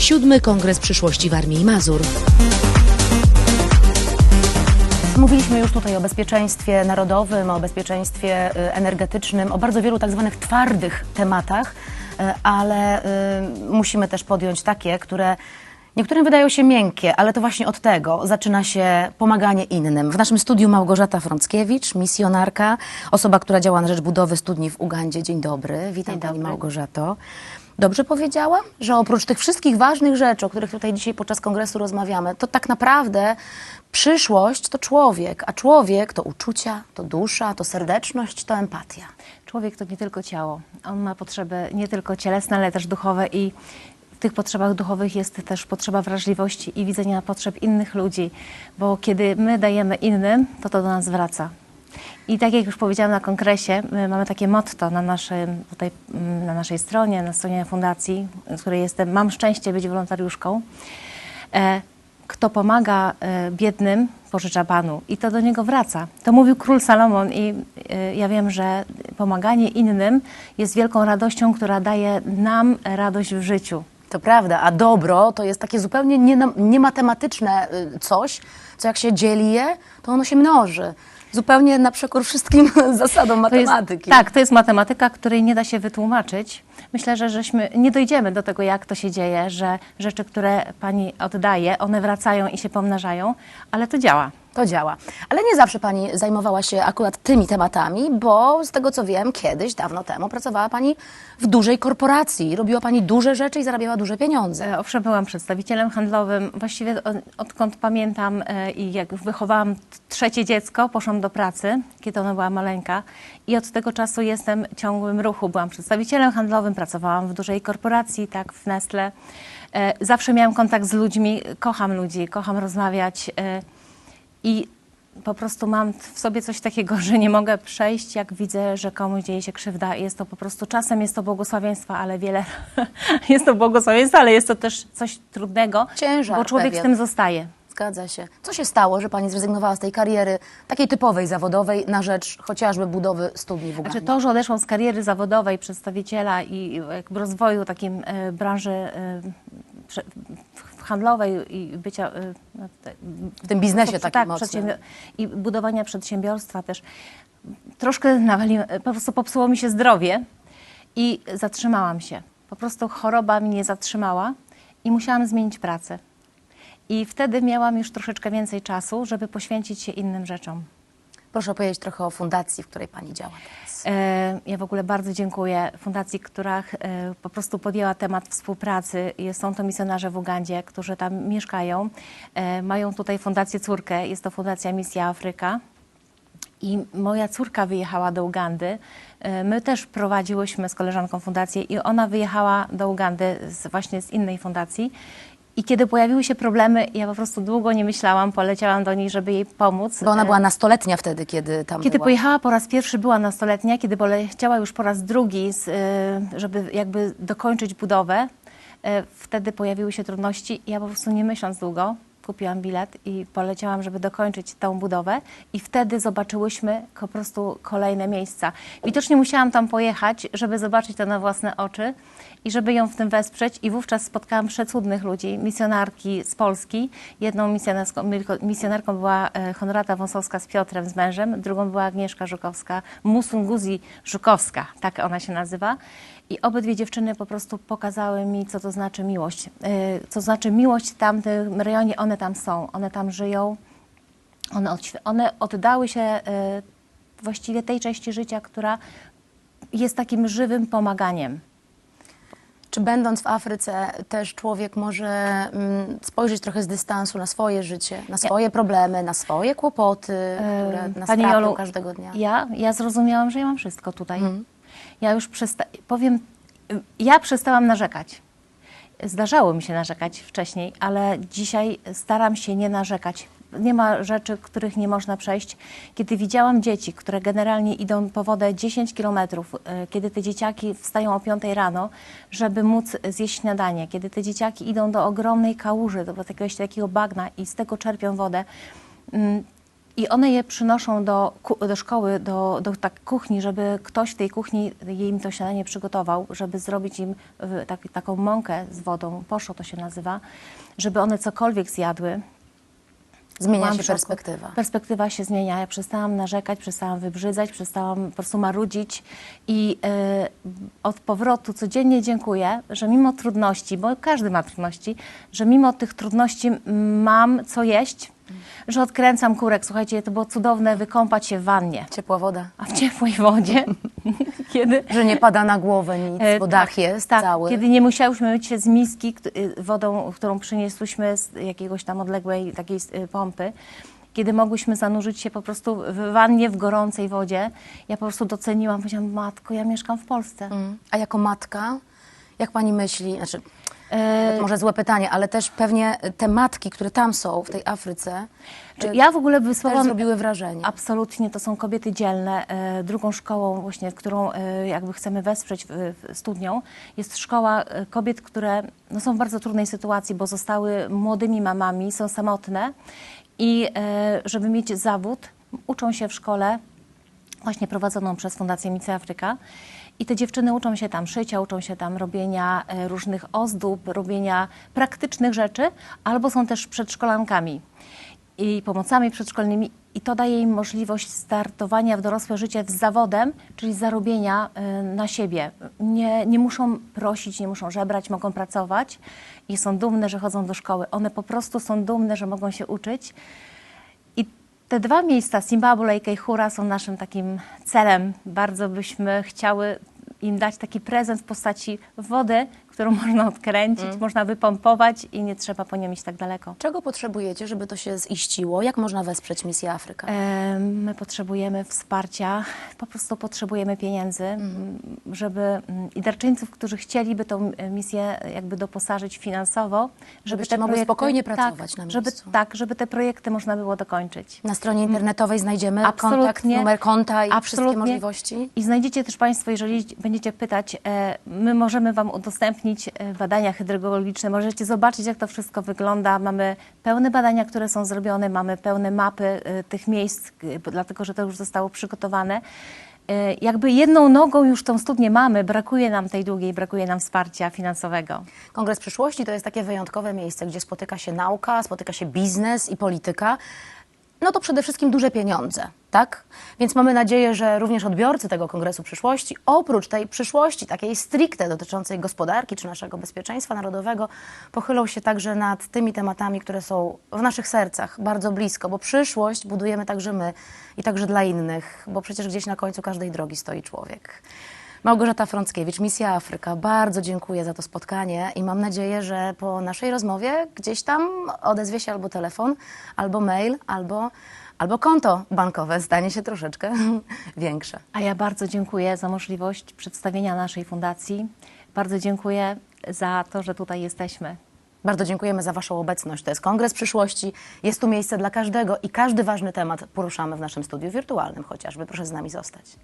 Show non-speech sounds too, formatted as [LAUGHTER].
Siódmy Kongres Przyszłości Warmii i Mazur. Mówiliśmy już tutaj o bezpieczeństwie narodowym, o bezpieczeństwie y, energetycznym, o bardzo wielu tak zwanych twardych tematach, y, ale y, musimy też podjąć takie, które niektórym wydają się miękkie, ale to właśnie od tego zaczyna się pomaganie innym. W naszym studiu Małgorzata Frąckiewicz, misjonarka, osoba, która działa na rzecz budowy studni w Ugandzie. Dzień dobry, witam Dzień Pani dobry. Małgorzato. Dobrze powiedziałam, że oprócz tych wszystkich ważnych rzeczy, o których tutaj dzisiaj podczas kongresu rozmawiamy, to tak naprawdę przyszłość to człowiek, a człowiek to uczucia, to dusza, to serdeczność, to empatia. Człowiek to nie tylko ciało. On ma potrzeby nie tylko cielesne, ale też duchowe i w tych potrzebach duchowych jest też potrzeba wrażliwości i widzenia potrzeb innych ludzi, bo kiedy my dajemy innym, to to do nas wraca. I tak jak już powiedziałam na kongresie, my mamy takie motto na, naszym, tutaj, mm, na naszej stronie, na stronie fundacji, z której jestem, mam szczęście być wolontariuszką. E, kto pomaga e, biednym, pożycza Panu i to do niego wraca. To mówił król Salomon i e, ja wiem, że pomaganie innym jest wielką radością, która daje nam radość w życiu. To prawda, a dobro to jest takie zupełnie niena- niematematyczne y, coś, co jak się dzieli je, to ono się mnoży. Zupełnie na przekór wszystkim [LAUGHS] zasadom To jest, matematyki. tak, to jest matematyka, której nie da się wytłumaczyć. Myślę, że żeśmy nie dojdziemy do tego, jak to się dzieje, że rzeczy, które pani oddaje, one wracają i się pomnażają, ale to działa. To działa. Ale nie zawsze Pani zajmowała się akurat tymi tematami, bo z tego co wiem, kiedyś, dawno temu, pracowała Pani w dużej korporacji. Robiła Pani duże rzeczy i zarabiała duże pieniądze. E, Owszem, byłam przedstawicielem handlowym. Właściwie od- odkąd pamiętam e, i jak wychowałam trzecie dziecko, poszłam do pracy, kiedy ona była maleńka. I od tego czasu jestem w ciągłym ruchu. Byłam przedstawicielem handlowym, pracowałam w dużej korporacji, tak, w Nestle. E, Zawsze miałam kontakt z ludźmi, kocham ludzi, kocham rozmawiać i po prostu mam w sobie coś takiego, [LAUGHS] że nie mogę przejść, jak widzę, że komuś dzieje się krzywda. Jest to po prostu, czasem jest to błogosławieństwo, ale wiele, [LAUGHS] jest to błogosławieństwo, ale jest to też coś trudnego, Ciężar bo człowiek pewien. z tym zostaje. Zgadza się. Co się stało, że Pani zrezygnowała z tej kariery takiej typowej zawodowej na rzecz chociażby budowy studni w Ugandzie? Znaczy to, że odeszłam z kariery zawodowej przedstawiciela i jakby rozwoju takim e, branży e, prze- handlowej i bycia e, no, w tym biznesie takim tak, mocnym. przedsiębior- i budowania przedsiębiorstwa też troszkę nawali, po prostu popsuło mi się zdrowie i zatrzymałam się. Po prostu choroba mnie zatrzymała i musiałam zmienić pracę. I wtedy miałam już troszeczkę więcej czasu, żeby poświęcić się innym rzeczom. Proszę opowiedzieć trochę o fundacji, w której Pani działa teraz. E, Ja w ogóle bardzo dziękuję fundacji, która e, po prostu podjęła temat współpracy. Są to misjonarze w Ugandzie, którzy tam mieszkają. E, Mają tutaj fundację córkę, jest to Fundacja Misja Afryka. I moja córka wyjechała do Ugandy. My też prowadziłyśmy z koleżanką fundację i ona wyjechała do Ugandy z, właśnie z innej fundacji. I kiedy pojawiły się problemy, ja po prostu długo nie myślałam, poleciałam do niej, żeby jej pomóc. Bo ona E, była nastoletnia wtedy, kiedy tam kiedy była. pojechała po raz pierwszy, była nastoletnia, kiedy poleciała już po raz drugi, z, y, żeby jakby dokończyć budowę, y, wtedy pojawiły się trudności. Ja po prostu nie myśląc długo, kupiłam bilet i poleciałam, żeby dokończyć tą budowę i wtedy zobaczyłyśmy po prostu kolejne miejsca. Widocznie musiałam tam pojechać, żeby zobaczyć to na własne oczy i żeby ją w tym wesprzeć i wówczas spotkałam przecudnych ludzi, misjonarki z Polski. Jedną misjonarką była e, Honorata Wąsowska z Piotrem, z mężem, drugą była Agnieszka Żukowska, Musunguzi Żukowska, tak ona się nazywa. I obydwie dziewczyny po prostu pokazały mi, co to znaczy miłość. E, Co znaczy miłość w tamtym rejonie, one tam są, one tam żyją. One, one oddały się e, właściwie tej części życia, która jest takim żywym pomaganiem. Czy będąc w Afryce też człowiek może mm, spojrzeć trochę z dystansu na swoje życie, na swoje problemy, na swoje kłopoty, które nas Pani Jolu, każdego dnia? Ja, ja zrozumiałam, że ja mam wszystko tutaj. Ja już przesta- powiem, ja przestałam narzekać. Zdarzało mi się narzekać wcześniej, ale dzisiaj staram się nie narzekać. Nie ma rzeczy, których nie można przejść. Kiedy widziałam dzieci, które generalnie idą po wodę 10 kilometrów, y, kiedy te dzieciaki wstają o 5 rano, żeby móc zjeść śniadanie, kiedy te dzieciaki idą do ogromnej kałuży, do jakiegoś takiego bagna i z tego czerpią wodę, mm, I one je przynoszą do, do szkoły, do, do tak kuchni, żeby ktoś w tej kuchni im to śniadanie przygotował, żeby zrobić im tak, taką mąkę z wodą, poszo to się nazywa, żeby one cokolwiek zjadły. Zmienia Byłam się perspektywa. Perspektywa się zmienia. Ja przestałam narzekać, przestałam wybrzydzać, przestałam po prostu marudzić i e, od powrotu codziennie dziękuję, że mimo trudności, bo każdy ma trudności, że mimo tych trudności mam co jeść, że odkręcam kurek. Słuchajcie, to było cudowne wykąpać się w wannie, Ciepła woda. a w ciepłej wodzie, [LAUGHS] kiedy... Że nie pada na głowę nic, E, bo tak, dach jest tak, cały. Kiedy nie musiałyśmy myć się z miski y, wodą, którą przyniosłyśmy z jakiegoś tam odległej takiej y, pompy, kiedy mogłyśmy zanurzyć się po prostu w wannie w gorącej wodzie, ja po prostu doceniłam, powiedziałam, matko, ja mieszkam w Polsce. Mm. A jako matka, jak pani myśli, znaczy, E, może złe pytanie, ale też pewnie te matki, które tam są, w tej Afryce, czy e, ja w ogóle wysłałam... zrobiły wrażenie. Absolutnie, to są kobiety dzielne. E, Drugą szkołą właśnie, którą jakby chcemy wesprzeć studnią, jest szkoła kobiet, które no, są w bardzo trudnej sytuacji, bo zostały młodymi mamami, są samotne i żeby mieć zawód, uczą się w szkole właśnie prowadzoną przez Fundację Mice Afryka. I te dziewczyny uczą się tam szycia, uczą się tam robienia e, różnych ozdób, robienia praktycznych rzeczy, albo są też przedszkolankami i pomocami przedszkolnymi. I to daje im możliwość startowania w dorosłe życie z zawodem, czyli zarobienia e, na siebie. Nie, nie muszą prosić, nie muszą żebrać, mogą pracować i są dumne, że chodzą do szkoły. One po prostu są dumne, że mogą się uczyć. I te dwa miejsca, Zimbabwe i Kejhura, są naszym takim celem. Bardzo byśmy chciały im dać taki prezent w postaci wody, którą można odkręcić, można wypompować i nie trzeba po nią iść tak daleko. Czego potrzebujecie, żeby to się ziściło? Jak można wesprzeć Misję Afryka? E, My potrzebujemy wsparcia, po prostu potrzebujemy pieniędzy, m, żeby i darczyńców, którzy chcieliby tą e, misję jakby doposażyć finansowo, żeby Żebyście mogli spokojnie pracować tak, na żeby, miejscu. tak, żeby te projekty można było dokończyć. Na stronie internetowej znajdziemy kontakt, numer konta i wszystkie możliwości? I znajdziecie też Państwo, jeżeli będziecie pytać, e, my możemy Wam udostępnić badania hydrologiczne, możecie zobaczyć, jak to wszystko wygląda. Mamy pełne badania, które są zrobione, mamy pełne mapy e, tych miejsc, dlatego że to już zostało przygotowane. E, Jakby jedną nogą już tą studnię mamy, brakuje nam tej drugiej, brakuje nam wsparcia finansowego. Kongres Przyszłości to jest takie wyjątkowe miejsce, gdzie spotyka się nauka, spotyka się biznes i polityka. No to przede wszystkim duże pieniądze, tak? Więc mamy nadzieję, że również odbiorcy tego Kongresu Przyszłości, oprócz tej przyszłości, takiej stricte dotyczącej gospodarki czy naszego bezpieczeństwa narodowego, pochylą się także nad tymi tematami, które są w naszych sercach bardzo blisko, bo przyszłość budujemy także my i także dla innych, bo przecież gdzieś na końcu każdej drogi stoi człowiek. Małgorzata Frąckiewicz, Misja Afryka. Bardzo dziękuję za to spotkanie i mam nadzieję, że po naszej rozmowie gdzieś tam odezwie się albo telefon, albo mail, albo, albo konto bankowe stanie się troszeczkę [LAUGHS] większe. A ja bardzo dziękuję za możliwość przedstawienia naszej fundacji. Bardzo dziękuję za to, że tutaj jesteśmy. Bardzo dziękujemy za Waszą obecność. To jest Kongres Przyszłości. Jest tu miejsce dla każdego i każdy ważny temat poruszamy w naszym studiu wirtualnym chociażby. Proszę z nami zostać.